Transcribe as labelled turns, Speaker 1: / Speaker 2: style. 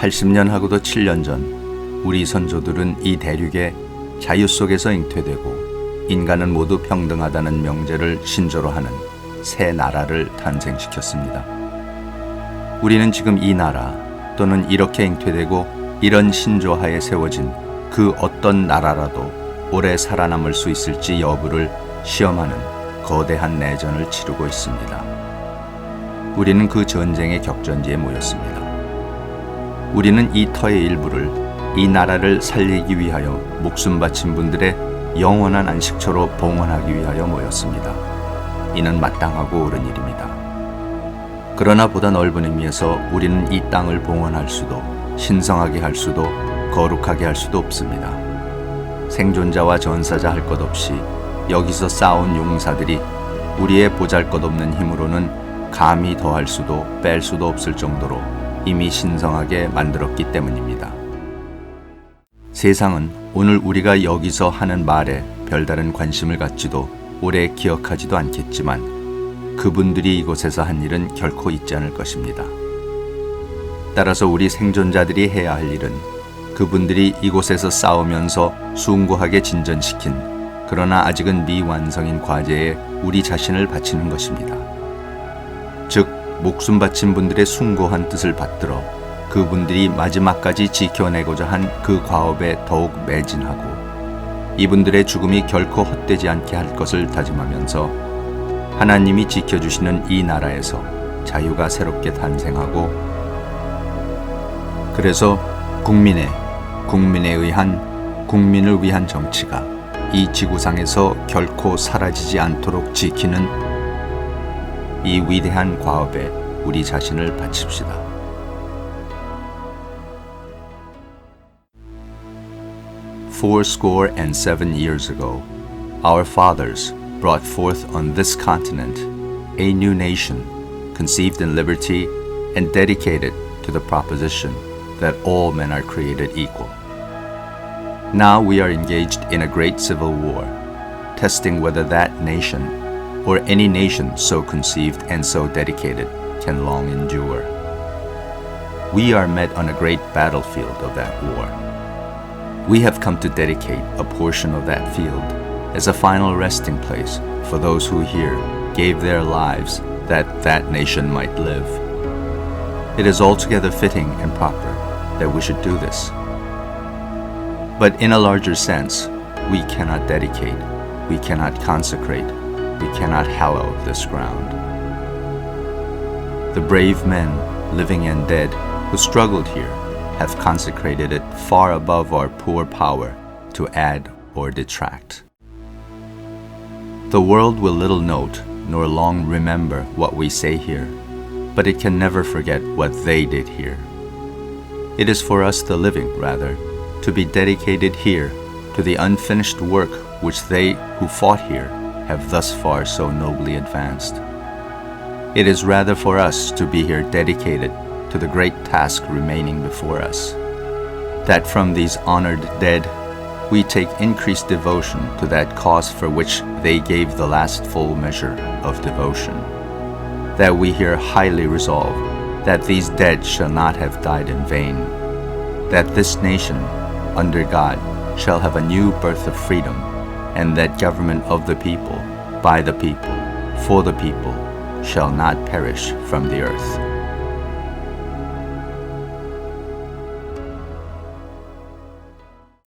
Speaker 1: 80년 하고도 7년 전 우리 선조들은 이 대륙에 자유 속에서 잉태되고 인간은 모두 평등하다는 명제를 신조로 하는 새 나라를 탄생시켰습니다. 우리는 지금 이 나라 또는 이렇게 잉태되고 이런 신조하에 세워진 그 어떤 나라라도 오래 살아남을 수 있을지 여부를 시험하는 거대한 내전을 치르고 있습니다. 우리는 그 전쟁의 격전지에 모였습니다. 우리는 이 터의 일부를 이 나라를 살리기 위하여 목숨 바친 분들의 영원한 안식처로 봉헌하기 위하여 모였습니다. 이는 마땅하고 옳은 일입니다. 그러나 보다 넓은 의미에서 우리는 이 땅을 봉헌할 수도 신성하게 할 수도 거룩하게 할 수도 없습니다. 생존자와 전사자 할 것 없이 여기서 싸운 용사들이 우리의 보잘것없는 힘으로는 감히 더할 수도 뺄 수도 없을 정도로 이미 신성하게 만들었기 때문입니다. 세상은 오늘 우리가 여기서 하는 말에 별다른 관심을 갖지도 오래 기억하지도 않겠지만 그분들이 이곳에서 한 일은 결코 잊지 않을 것입니다. 따라서 우리 생존자들이 해야 할 일은 그분들이 이곳에서 싸우면서 숭고하게 진전시킨 그러나 아직은 미완성인 과제에 우리 자신을 바치는 것입니다. 즉, 목숨 바친 분들의 숭고한 뜻을 받들어 그분들이 마지막까지 지켜내고자 한 그 과업에 더욱 매진하고 이분들의 죽음이 결코 헛되지 않게 할 것을 다짐하면서 하나님이 지켜주시는 이 나라에서 자유가 새롭게 탄생하고 그래서 국민의 국민에 의한 국민을 위한 정치가 이 지구상에서 결코 사라지지 않도록 지키는 이 위대한 과업에 우리 자신을 바칩시다. Fourscore and seven years ago, our fathers brought forth on this continent a new nation, conceived in liberty and dedicated to the proposition that all men are created equal. Now we are engaged in a great civil war, testing whether that nation, or any nation so conceived and so dedicated, can long endure. We are met on a great battlefield of that war. We have come to dedicate a portion of that field as a final resting place for those who here gave their lives that that nation might live. It is altogether fitting and proper that we should do this. But in a larger sense, we cannot dedicate, we cannot consecrate, we cannot hallow this ground. The brave men, living and dead, who struggled here have consecrated it far above our poor power to add or detract. The world will little note nor long remember what we say here, but it can never forget what they did here. It is for us, the living, rather, to be dedicated here to the unfinished work which they who fought here have thus far so nobly advanced. It is rather for us to be here dedicated to the great task remaining before us. That from these honored dead, we take increased devotion to that cause for which they gave the last full measure of devotion. That we here highly resolve that these dead shall not have died in vain. That this nation, under God, shall have a new birth of freedom, and that government of the people, by the people, for the people, shall not perish from the earth.